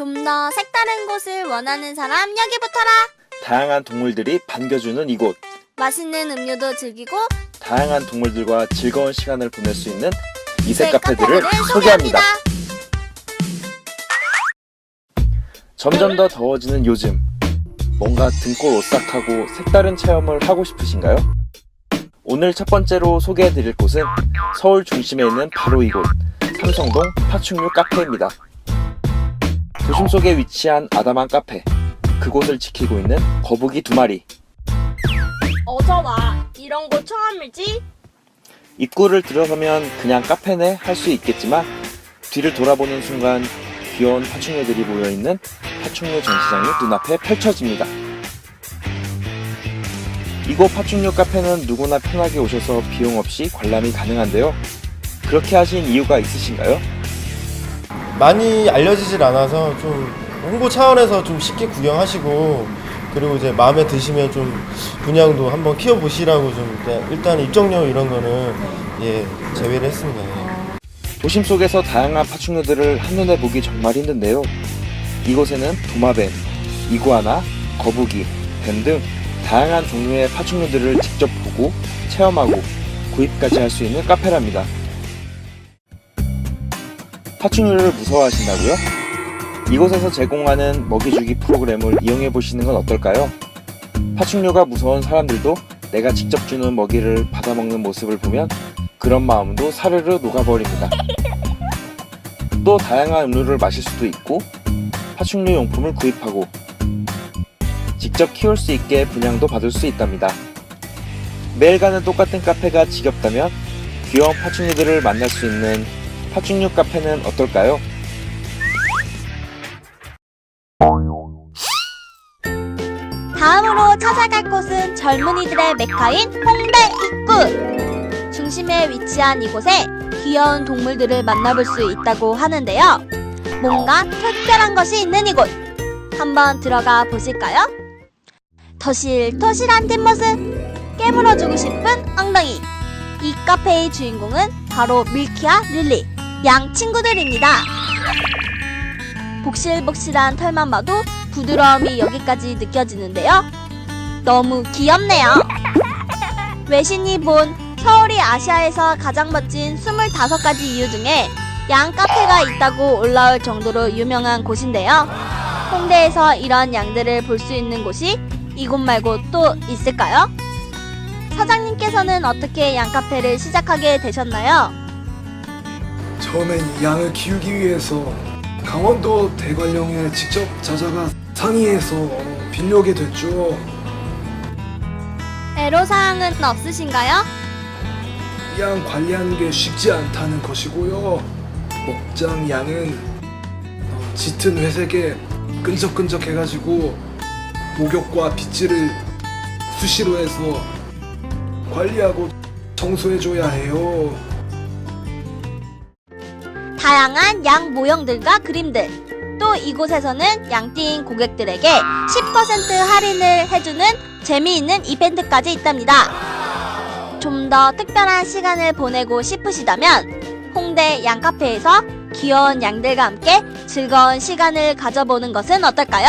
좀 더 색다른 곳을 원하는 사람 여기 붙어라. 다양한 동물들이 반겨주는 이곳. 맛있는 음료도 즐기고 다양한 동물들과 즐거운 시간을 보낼 수 있는 이색 네, 카페들을 소개합니다. 점점 더 더워지는 요즘. 뭔가 등골 오싹하고 색다른 체험을 하고 싶으신가요? 오늘 첫 번째로 소개해드릴 곳은 서울 중심에 있는 바로 이곳 삼성동 파충류 카페입니다. 도심 속에 위치한 아담한 카페. 그곳을 지키고 있는 거북이 두 마리. 어서 와. 이런 곳 처음이지? 입구를 들어서면 그냥 카페네 할 수 있겠지만 뒤를 돌아보는 순간 귀여운 파충류들이 모여있는 파충류 전시장이 눈앞에 펼쳐집니다. 이곳 파충류 카페는 누구나 편하게 오셔서 비용 없이 관람이 가능한데요. 그렇게 하신 이유가 있으신가요? 많이 알려지질 않아서 좀 홍보 차원에서 좀 쉽게 구경하시고 그리고 이제 마음에 드시면 좀 분양도 한번 키워보시라고 좀 일단, 일단 입장료 이런 거는 예 제외를 했습니다. 예. 도심 속에서 다양한 파충류들을 한눈에 보기 정말 힘든데요. 이곳에는 도마뱀, 이구아나, 거북이, 뱀 등 다양한 종류의 파충류들을 직접 보고 체험하고 구입까지 할 수 있는 카페랍니다. 파충류를 무서워하신다고요? 이곳에서 제공하는 먹이주기 프로그램을 이용해 보시는 건 어떨까요? 파충류가 무서운 사람들도 내가 직접 주는 먹이를 받아먹는 모습을 보면 그런 마음도 사르르 녹아버립니다. 또 다양한 음료를 마실 수도 있고 파충류 용품을 구입하고 직접 키울 수 있게 분양도 받을 수 있답니다. 매일 가는 똑같은 카페가 지겹다면 귀여운 파충류들을 만날 수 있는 파충류 카페는 어떨까요? 다음으로 찾아갈 곳은 젊은이들의 메카인 홍대 입구. 중심에 위치한 이곳에 귀여운 동물들을 만나볼 수 있다고 하는데요. 뭔가 특별한 것이 있는 이곳. 한번 들어가 보실까요? 터실터실한 뒷모습, 깨물어주고 싶은 엉덩이. 이 카페의 주인공은 바로 밀키와 릴리, 양 친구들입니다. 복실복실한 털만 봐도 부드러움이 여기까지 느껴지는데요. 너무 귀엽네요. 외신이 본 서울이 아시아에서 가장 멋진 25가지 이유 중에 양 카페가 있다고 올라올 정도로 유명한 곳인데요. 홍대에서 이런 양들을 볼 수 있는 곳이 이곳 말고 또 있을까요? 사장님께서는 어떻게 양 카페를 시작하게 되셨나요? 처음엔 양을 키우기 위해서 강원도 대관령에 직접 찾아가 상의해서 빌려오게 됐죠. 애로사항은 없으신가요? 양 관리하는 게 쉽지 않다는 것이고요. 목장 양은 어, 짙은 회색에 끈적끈적해가지고 목욕과 빗질을 수시로 해서 관리하고 청소해줘야 해요. 다양한 양 모형들과 그림들. 또 이곳에서는 양띠인 고객들에게 10% 할인을 해주는 재미있는 이벤트까지 있답니다. 좀 더 특별한 시간을 보내고 싶으시다면 홍대 양카페에서 귀여운 양들과 함께 즐거운 시간을 가져보는 것은 어떨까요?